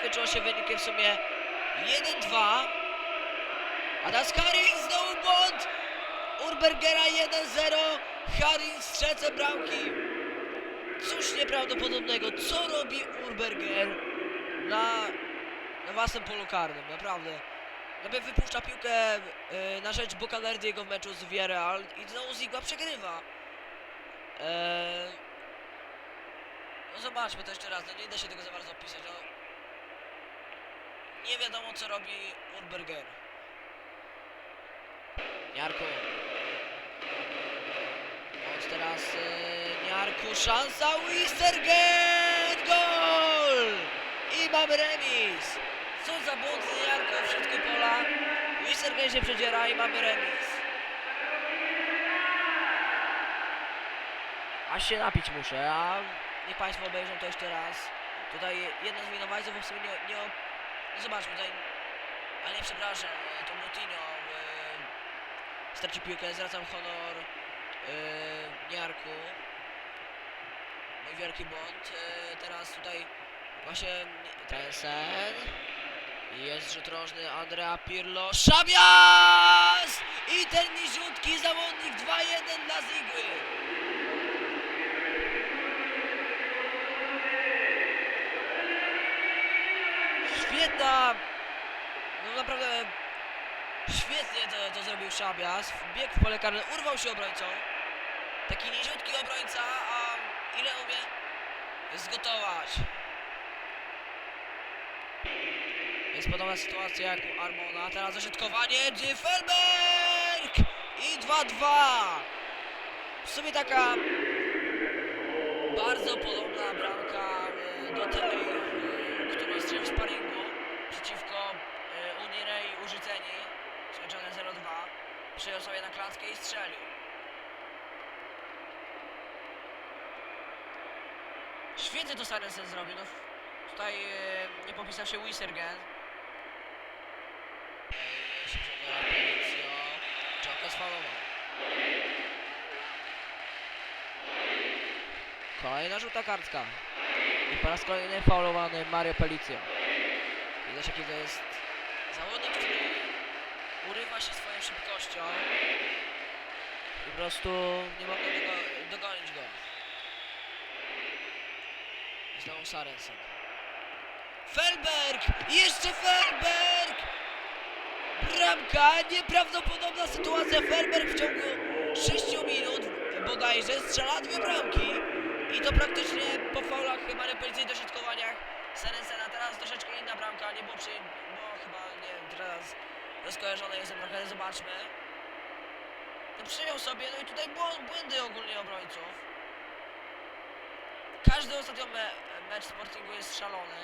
skończyło się wynikiem w sumie 1-2. A teraz Harin znowu błąd! Urbergera 1-0. Harin strzelce bramki. Cóż nieprawdopodobnego, co robi Urberger na, na własnym polu karnym, naprawdę. Nawet wypuszcza piłkę y, na rzecz Bocanerdiego w meczu z Villarreal i znowu Zigła przegrywa. Eee, no zobaczmy to jeszcze raz, no nie da się tego za bardzo opisać. No. Nie wiadomo co robi Urberger. Jarku. Bądź teraz y, Jarku, szansa Wistergen! Gol! I mamy remis! Co za błąd z Jarku w środku pola. Wistergen się przedziera i mamy remis. Aż się napić muszę, a niech Państwo obejrzą to jeszcze raz. Tutaj jedno z winowajców w sumie nie, nie, zobaczmy tutaj, ale nie przepraszam, e, to Moutinho e, straci piłkę, zwracam honor e, Niarku. Mój wielki błąd. E, teraz tutaj właśnie Tensen. Jest rzut rożny Andrea Pirlo. Szabias! I ten niziutki zawodnik 2-1 dla Zigły. Świetna! No naprawdę świetnie to, to zrobił Szabias. Biegł w pole karne, urwał się obrońcą. Taki niziutki obrońca, a ile umie zgotować. Jest podobna sytuacja jak u Armona. Teraz dośrodkowanie Felberg! I 2-2. W sumie taka bardzo podobna bramka e, do tej, e, którą strzelił w sparingu e, Unii Rej Użyceni, skończone 0-2. Przyjął sobie na klatkę i strzelił. Świetnie to Sarensen zrobił. No, tutaj e, nie popisał się Wisergen. Czoko sfalował. Kolejna żółta kartka. I po raz kolejny faulowany Mario Pelicio. Widać jaki to jest zawodnik, który urywa się swoją szybkością. Po prostu nie mogą tego, dogonić go. Znowu Sarensen. Felberg! Jeszcze Felberg! Bramka! Nieprawdopodobna sytuacja. Felberg w ciągu 6 minut bodajże strzela dwie bramki. I to praktycznie po faulach Mario Pelicy i dośrodkowaniach Serensena. Teraz troszeczkę inna bramka, nie było bo chyba, nie wiem, teraz rozkojarzony jestem trochę, zobaczmy. No przyjął sobie, no i tutaj błą- błędy ogólnie obrońców. Każdy ostatnio me, mecz Sportingu jest szalony.